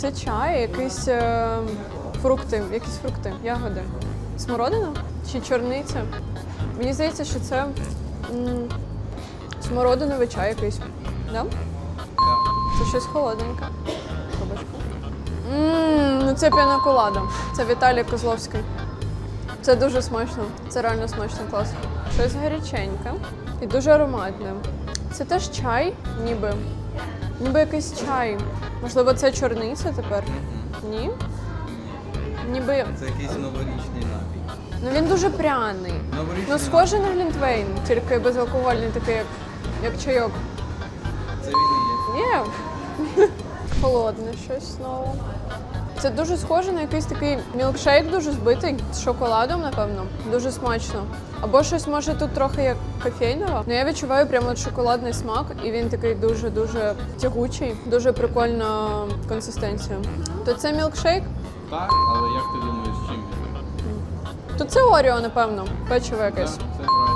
Це чай, якісь е, фрукти, якісь фрукти, ягоди. Смородина чи чорниця? Мені здається, що це м, смородиновий чай якийсь. Да? Це щось холодненьке. Трубочка. Ммм, ну це піаноколада. Це Віталій Козловський. Це дуже смачно. Це реально смачно, клас. Щось гаряченьке і дуже ароматне. Це теж чай, ніби. Ніби якийсь чай. Можливо, це чорниця тепер? Ні? Ніби. Це якийсь новорічний напій. Ну він дуже пряний. Новорічний Ну, схоже на глінтвейн, тільки безалкогольний, такий, як, як чайок. Це він і є. Є. Холодне щось знову. Це дуже схоже на якийсь такий мілкшейк, дуже збитий з шоколадом, напевно. Дуже смачно. Або щось може тут трохи як кофейного. Ну я відчуваю прямо шоколадний смак, і він такий дуже-дуже тягучий, дуже прикольна консистенція. То це мілкшейк, Так, але як ти думаєш, чим він? то це Оріо, напевно, печиво Так, якесь. це правильно.